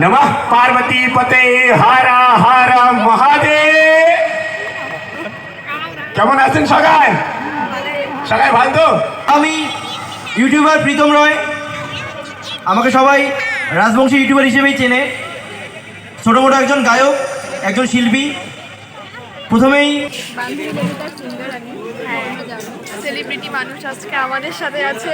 নমঃ পার্বতী পতে হারা হারা মহাদেব কেমন আছেন সবাই? সবাই ভালো? তো আমি ইউটিউবার প্রীতম রয়। আমাকে সবাই রাজবংশী ইউটিউবার হিসেবেই চেনে। ছোটো মোটো একজন গায়ক একজন শিল্পী। প্রথমেই সেলিব্রিটি মানুষ আজকে আমাদের সাথে আছে।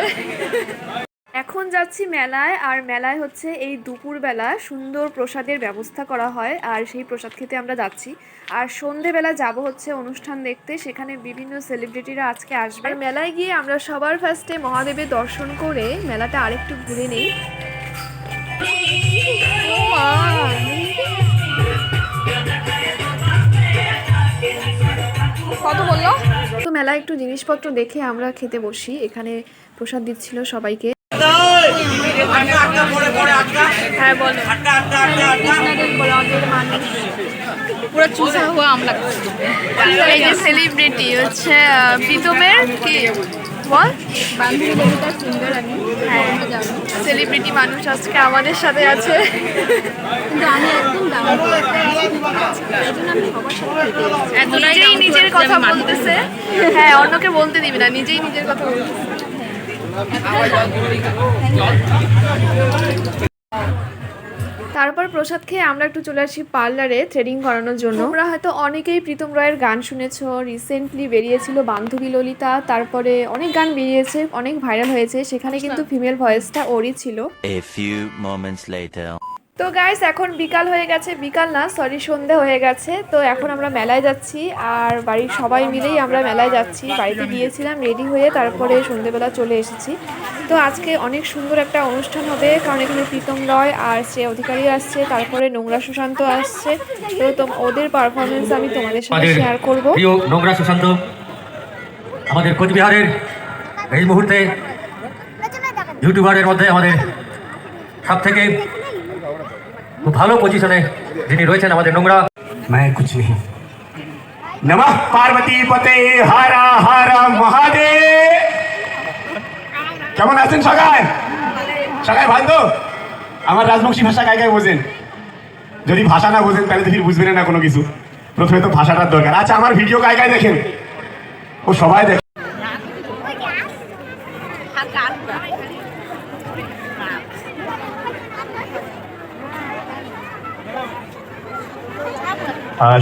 এখন যাচ্ছি মেলায় আর মেলায় হচ্ছে এই দুপুরবেলা সুন্দর প্রসাদের ব্যবস্থা করা হয় আর সেই প্রসাদ খেতে আমরা যাচ্ছি। আর সন্ধেবেলা যাব হচ্ছে অনুষ্ঠান দেখতে সেখানে বিভিন্ন সেলিব্রিটিরা আজকে আসবে। আর মেলায় গিয়ে আমরা সবার ফার্স্টে মহাদেবের দর্শন করে মেলাটা আরেকটু ঘুরে নেই। কত বলল? তো মেলায় একটু জিনিসপত্র দেখে আমরা খেতে বসি এখানে প্রসাদ দিচ্ছিল সবাইকে। হ্যাঁ বলো। পুরো হুয়া আমলা এই যে সেলিব্রিটি হচ্ছে প্রীতমের কি? বল। সেলিব্রিটি মানুষ আজকে আমাদের সাথে আছে। নিজেই নিজের কথা বলতেছে। হ্যাঁ অন্যকে বলতে দিবি না, নিজেই নিজের কথা বলতেছে। তারপর প্রসাদ খেয়ে আমরা একটু চলে আসি পার্লারে থ্রেডিং করানোর জন্য। আমরা হয়তো অনেকেই প্রীতম রয়ের গান শুনেছ রিসেন্টলি বেরিয়েছিল বান্ধবী ললিতা তারপরে অনেক গান বেরিয়েছে অনেক ভাইরাল হয়েছে সেখানে কিন্তু ফিমেল ভয়েসটা ওরই ছিল। A few moments later. তো গাইস এখন বিকাল হয়ে গেছে বিকাল না সরি সন্ধে হয়ে গেছে। তো এখন আমরা মেলায় যাচ্ছি আর বাড়ির সবাই মিলেই আমরা মেলায় যাচ্ছি। বাড়িতে গিয়েছিলাম রেডি হয়ে তারপরে সন্ধেবেলা চলে এসেছি। তো আজকে অনেক সুন্দর একটা অনুষ্ঠান হবে কারণ এখানে প্রীতম রয় আর সে অধিকারী আসছে তারপরে নোংরা সুশান্ত আসছে। তো তোম- ওদের পারফরমেন্স আমি তোমাদের সাথে শেয়ার করব। নোংরা সুশান্ত আমাদের কোচবিহারের এই মুহূর্তে ইউটিউবারের মধ্যে আমাদের সব থেকে ভালো পজিশনে যিনি রয়েছেন আমাদের নোংরা मैं कुछ नहीं नमः পার্বতী পতে হারা হারা মহাদেব কেমন আছেন সবাই সবাই ভালো তো আমার রাজবংশী ভাষা গায়ে গায়ে বোঝেন যদি ভাষা না বোঝেন তাহলে তো ফির বুঝবেন না কোনো কিছু প্রথমে তো ভাষাটার দরকার আচ্ছা আমার ভিডিও গায়ে গায়ে দেখেন ও সবাই দেখে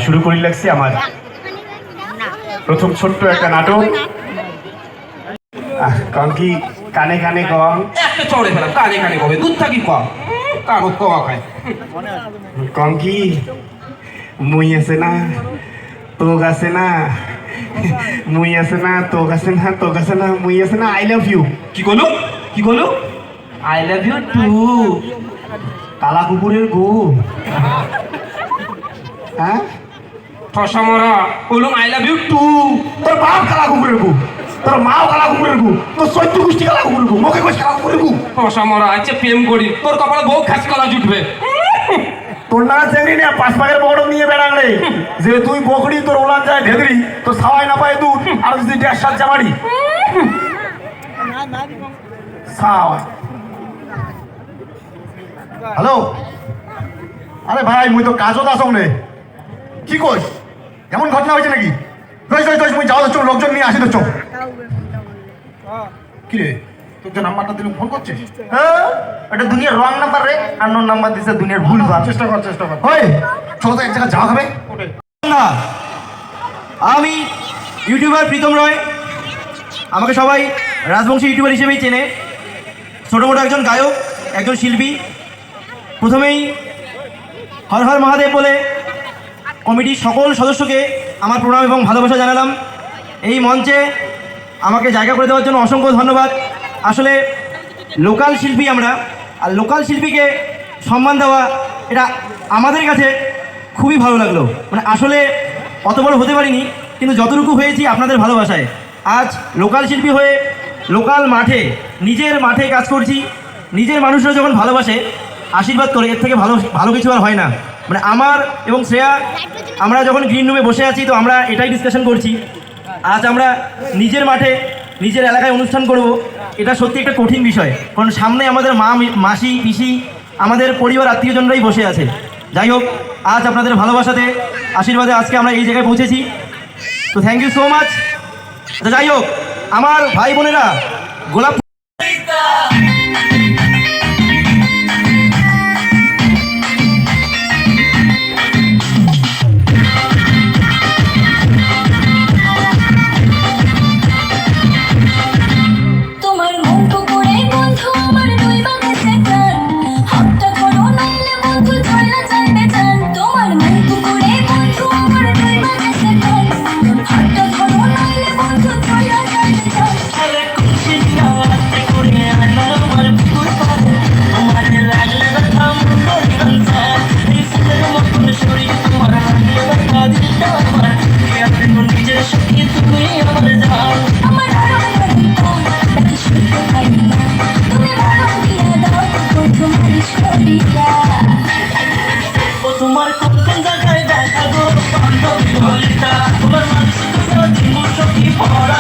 শুরু করি লাগছি আমার। প্রথম ছোট্ট একটা নাটক। আহ, কম কি কানে কানে কম চড়ে ফেলাম কানে কানে কবে? দুধ থাকি কম। কাগজ কমা খায়। কম কি মুই আছে না তোক আছে না মুই আছে না তোক আছে না তোক আছে না মুই আছে না আই লাভ ইউ। কি করল কি করল আই লাভ ইউ টু। কালা কুকুরের গু। হ্যাঁ? ঠসা মরা আই লাভ ইউ টু তোর বাপ কালা কুকুরের গু। তোর মাও কালা কুকুরের গু। তোর চৈত্য গোষ্ঠী কালা কুকুরের গু। মুখে কোষ কালা কুকুরের গু। ঠসা আছে প্রেম করি। তোর কপালে বউ খাস কলা জুটবে। তোর না চেঙ্গি না পাঁচ পাকের বকড় নিয়ে যে তুই বকড়ি তোর ওলান যায় ভেদরি তোর সাওয়াই না পায় দুধ আর যদি দেড় সাত সাওয়াই হ্যালো? আরে ভাই মুই তো কাজত আসো নে কি কইস এমন ঘটনা হয়েছে নাকি? দোষ দোষ দোষ মুই যাও তো লোকজন নিয়ে আসি তো চো কি রে? তোর যে নাম্বারটা দিলুম ফোন করছিস? হ্যাঁ? এটা দুনিয়ার রং নাম্বার রে আর নোর নাম্বার দিছে দুনিয়ার ভুল ভাব। চেষ্টা কর চেষ্টা কর। ওই চলো তো এক জায়গায় যাওয়া হবে। না। আমি ইউটিউবার প্রীতম রয়। আমাকে সবাই রাজবংশী ইউটিউবার হিসেবেই চেনে। ছোটো মোটো একজন গায়ক একজন শিল্পী। প্রথমেই হর হর মহাদেব বলে কমিটির সকল সদস্যকে আমার প্রণাম এবং ভালোবাসা জানালাম। এই মঞ্চে আমাকে জায়গা করে দেওয়ার জন্য অসংখ্য ধন্যবাদ। আসলে লোকাল শিল্পী আমরা, আর লোকাল শিল্পীকে সম্মান দেওয়া এটা আমাদের কাছে খুবই ভালো লাগল। মানে আসলে অত বড় হতে পারিনি, কিন্তু যতটুকু হয়েছি আপনাদের ভালোবাসায়। আজ লোকাল শিল্পী হয়ে লোকাল মাঠে, নিজের মাঠে কাজ করছি, নিজের মানুষরা যখন ভালোবাসে, আশীর্বাদ করে, এর থেকে ভালো ভালো কিছু আর হয় না। মানে আমার এবং শ্রেয়া, আমরা যখন গ্রিন রুমে বসে আছি, তো আমরা এটাই ডিসকাশন করছি। আজ আমরা নিজের মাঠে, নিজের এলাকায় অনুষ্ঠান করব। এটা সত্যি একটা কঠিন বিষয়। কারণ সামনে আমাদের মা, মাসি, পিসি, আমাদের পরিবার, আত্মীয়জনরাই বসে আছে। যাই হোক, আজ আপনাদের ভালোবাসাতে, আশীর্বাদে আজকে আমরা এই জায়গায় পৌঁছেছি। তো থ্যাংক ইউ সো মাচ যাই হোক, আমার ভাই বোনেরা, গোলাপ All right.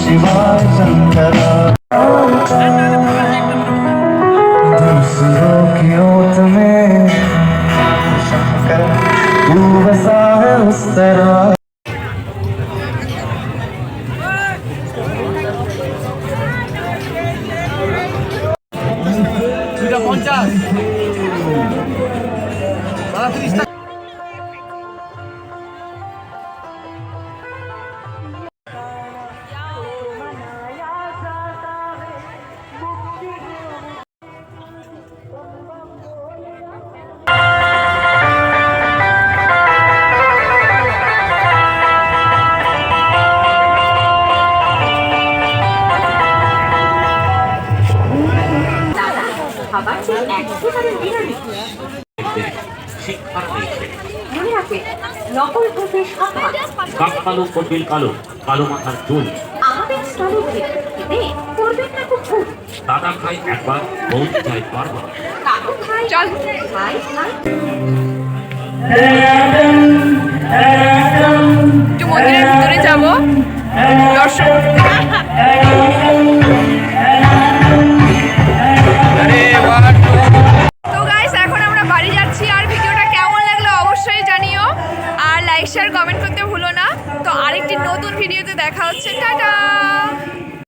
शिवाय शंकरा दूसरों की ओत में शंकर तू बसा है उस तरह কাক কালো কপিল কালো কালো মাথার চুল। আমাদের স্টলে খেতে করবেন না খুব ভুল। দাদা খাই একবার বারবার। কাকু খাই চল। একটু মন্দিরের ভিতরে যাব। দর্শন।